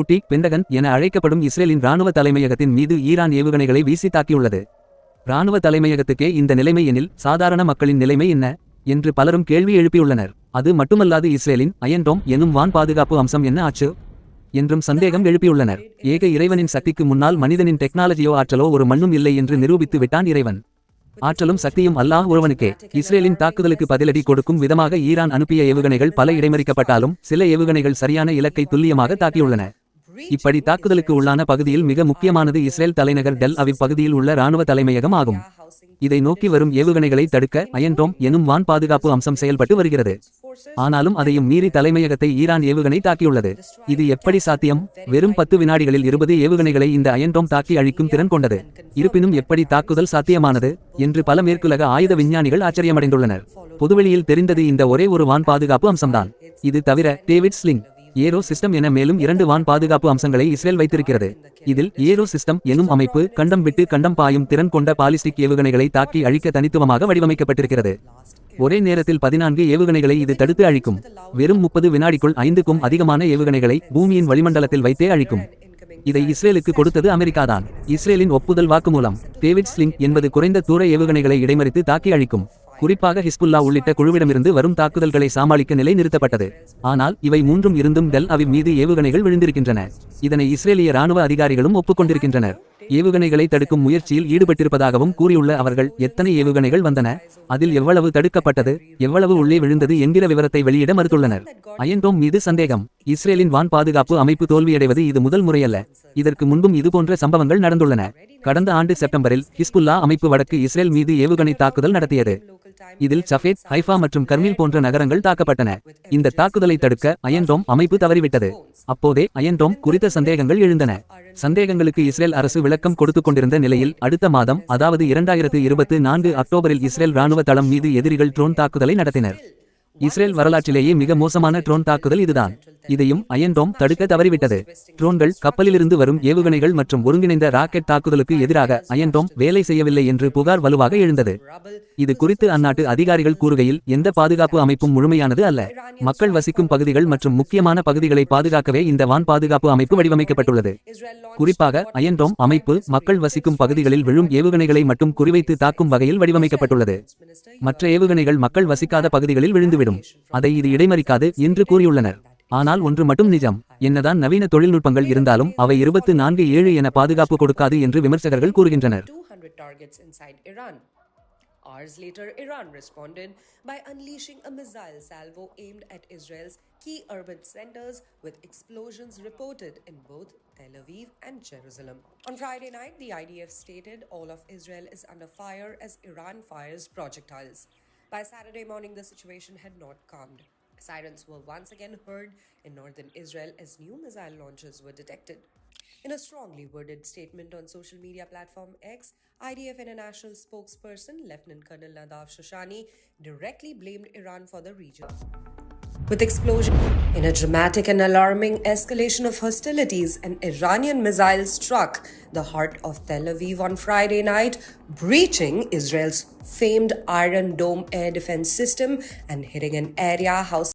குட்டி பெண்டகன் என அழைக்கப்படும் இஸ்ரேலின் ராணுவ தலைமையகத்தின் மீது ஈரான் ஏவுகணைகளை வீசி தாக்கியுள்ளது. ராணுவ தலைமையகத்துக்கே இந்த நிலைமை எனில் சாதாரண மக்களின் நிலைமை என்ன? என்று பலரும் கேள்வி எழுப்பியுள்ளனர். அது மட்டுமல்லாது இஸ்ரேலின் அயன்டோம் எனும் வான் பாதுகாப்பு அம்சம் என்ன ஆச்சு? என்றும் சந்தேகம் எழுப்பியுள்ளனர். ஏக இறைவனின் சக்திக்கு முன்னால் மனிதனின் டெக்னாலஜியோ ஆற்றலோ ஒரு மண்ணும் இல்லை என்று நிரூபித்து விட்டான் இறைவன். ஆற்றலும் சக்தியும் அல்லாஹ் ஒருவனுக்கே. இஸ்ரேலின் தாக்குதலுக்கு பதிலடி கொடுக்கும் விதமாக ஈரான் அனுப்பிய ஏவுகணைகள் பல இடைமறிக்கப்பட்டாலும் சில ஏவுகணைகள் சரியான இலக்கை துல்லியமாக தாக்கியுள்ளன. இப்படி தாக்குதலுக்கு உள்ளான பகுதியில் மிக முக்கியமானது இஸ்ரேல் தலைநகர் டெல் அவிவ் பகுதியில் உள்ள ராணுவ தலைமையகம் ஆகும். இதை நோக்கி வரும் ஏவுகணைகளை தடுக்க அயன்டோம் எனும் வான் பாதுகாப்பு அம்சம் செயல்பட்டு வருகிறது. ஆனாலும் அதையும் மீறி தலைமையகத்தை ஈரான் ஏவுகணை தாக்கியுள்ளது. இது எப்படி சாத்தியம்? வெறும் பத்து வினாடிகளில் இருபது ஏவுகணைகளை இந்த அயன்டோம் தாக்கி அழிக்கும் திறன் கொண்டது. இருப்பினும் எப்படி தாக்குதல் சாத்தியமானது என்று பல மேற்குலக ஆயுத விஞ்ஞானிகள் ஆச்சரியமடைந்துள்ளனர். பொதுவெளியில் தெரிந்தது இந்த ஒரே ஒரு வான் பாதுகாப்பு அம்சம்தான். இது தவிர டேவிட் ஸ்லிங் ஏரோ சிஸ்டம் என மேலும் இரண்டு வான் பாதுகாப்பு அம்சங்களை இஸ்ரேல் வைத்திருக்கிறது. இதில் ஏரோ சிஸ்டம் எனும் அமைப்பு கண்டம் விட்டு கண்டம் பாயும் திறன் கொண்ட பாலிஸ்டிக் ஏவுகணைகளை தாக்கி அழிக்க தனித்துவமாக வடிவமைக்கப்பட்டிருக்கிறது. ஒரே நேரத்தில் பதினான்கு ஏவுகணைகளை இது தடுத்து அழிக்கும். வெறும் முப்பது வினாடிக்குள் ஐந்துக்கும் அதிகமான ஏவுகணைகளை பூமியின் வளிமண்டலத்தில் வைத்தே அழிக்கும். இதை இஸ்ரேலுக்கு கொடுத்தது அமெரிக்காதான் இஸ்ரேலின் ஒப்புதல் வாக்குமூலம் டேவிட் ஸ்லிங் என்பது குறைந்த தூர ஏவுகணைகளை இடைமறித்து தாக்கி அழிக்கும். குறிப்பாக ஹிஸ்புல்லா உள்ளிட்ட குழுவிடமிருந்து வரும் தாக்குதல்களை சமாளிக்க நிலை நிறுத்தப்பட்டது ஆனால் இவை மூன்றும் இருந்தும் டெல் அவிவ் மீது ஏவுகணைகள் விழுந்திருக்கின்றன. இதனை இஸ்ரேலிய ராணுவ அதிகாரிகளும் ஒப்புக்கொண்டிருக்கின்றனர். ஏவுகணைகளை தடுக்கும் முயற்சியில் ஈடுபட்டிருப்பதாகவும் கூறியுள்ள அவர்கள் எத்தனை ஏவுகணைகள் வந்தன? அதில் எவ்வளவு தடுக்கப்பட்டது? எவ்வளவு உள்ளே விழுந்தது என்கிற விவரத்தை வெளியிட மறுத்துள்ளனர். அயன்டோம் மீது சந்தேகம். இஸ்ரேலின் வான் பாதுகாப்பு அமைப்பு தோல்வியடைவது இது முதல் முறையல்ல. இதற்கு முன்பும் இதுபோன்ற சம்பவங்கள் நடந்துள்ளன. கடந்த ஆண்டு செப்டம்பரில் ஹிஸ்புல்லா அமைப்பு வடக்கு இஸ்ரேல் மீது ஏவுகணை தாக்குதல் நடத்தியது. இதில் சஃபேத் ஹைஃபா மற்றும் கர்மில் போன்ற நகரங்கள் தாக்கப்பட்டன. இந்த தாக்குதலை தடுக்க அயன்டோம் அமைப்பு தவறிவிட்டது. அப்போதே அயன்டோம் குறித்த சந்தேகங்கள் எழுந்தன. சந்தேகங்களுக்கு இஸ்ரேல் அரசு விளக்கம் கொடுத்துக் கொண்டிருந்த நிலையில் அடுத்த மாதம் அதாவது இரண்டாயிரத்து இருபத்தி நான்கு அக்டோபரில் இஸ்ரேல் ராணுவ தளம் மீது எதிரிகள் ட்ரோன் தாக்குதலை நடத்தினர். இஸ்ரேல் வரலாற்றிலேயே மிக மோசமான ட்ரோன் தாக்குதல் இதுதான். இதையும் அயன்டோம் தடுக்க தவறிவிட்டது. ட்ரோன்கள் கப்பலிலிருந்து வரும் ஏவுகணைகள் மற்றும் ஒருங்கிணைந்த ராக்கெட் தாக்குதலுக்கு எதிராக அயன்டோம் வேலை செய்யவில்லை என்று புகார் வலுவாக எழுந்தது. இது குறித்து அந்நாட்டு அதிகாரிகள் கூறுகையில் எந்த பாதுகாப்பு அமைப்பும் முழுமையானது அல்ல. மக்கள் வசிக்கும் பகுதிகள் மற்றும் முக்கியமான பகுதிகளை பாதுகாக்கவே இந்த வான் பாதுகாப்பு அமைப்பு வடிவமைக்கப்பட்டுள்ளது. குறிப்பாக அயன்டோம் அமைப்பு மக்கள் வசிக்கும் பகுதிகளில் விழும் ஏவுகணைகளை மட்டும் குறிவைத்து தாக்கும் வகையில் வடிவமைக்கப்பட்டுள்ளது. மற்ற ஏவுகணைகள் மக்கள் வசிக்காத பகுதிகளில் விழுந்துவிடும். அதை இது இடைமறிக்காது என்று கூறியுள்ளனர். ஆனால் ஒன்று மட்டும் நிஜம் என்னதான் நவீன தொழில்நுட்பங்கள் இருந்தாலும் அவை இருபத்து நான்கு ஏழு என பாதுகாப்பு கொடுக்காது என்று விமர்சகர்கள் கூறுகின்றனர் Hours later, Iran responded by unleashing a missile salvo aimed at Israel's key urban centers, with explosions reported in both Tel Aviv and Jerusalem. On Friday night, the IDF stated all of Israel is under fire as Iran fires projectiles. By Saturday morning, the situation had not calmed. Sirens were once again heard in northern Israel as new missile launches were detected. In a strongly worded statement on social media platform X, IDF International spokesperson Lieutenant Colonel Nadav Shoshani directly blamed Iran for the region. With explosion in a dramatic and alarming escalation of hostilities, an Iranian missile struck the heart of Tel Aviv on Friday night, breaching Israel's famed Iron Dome air defense system and hitting an area housing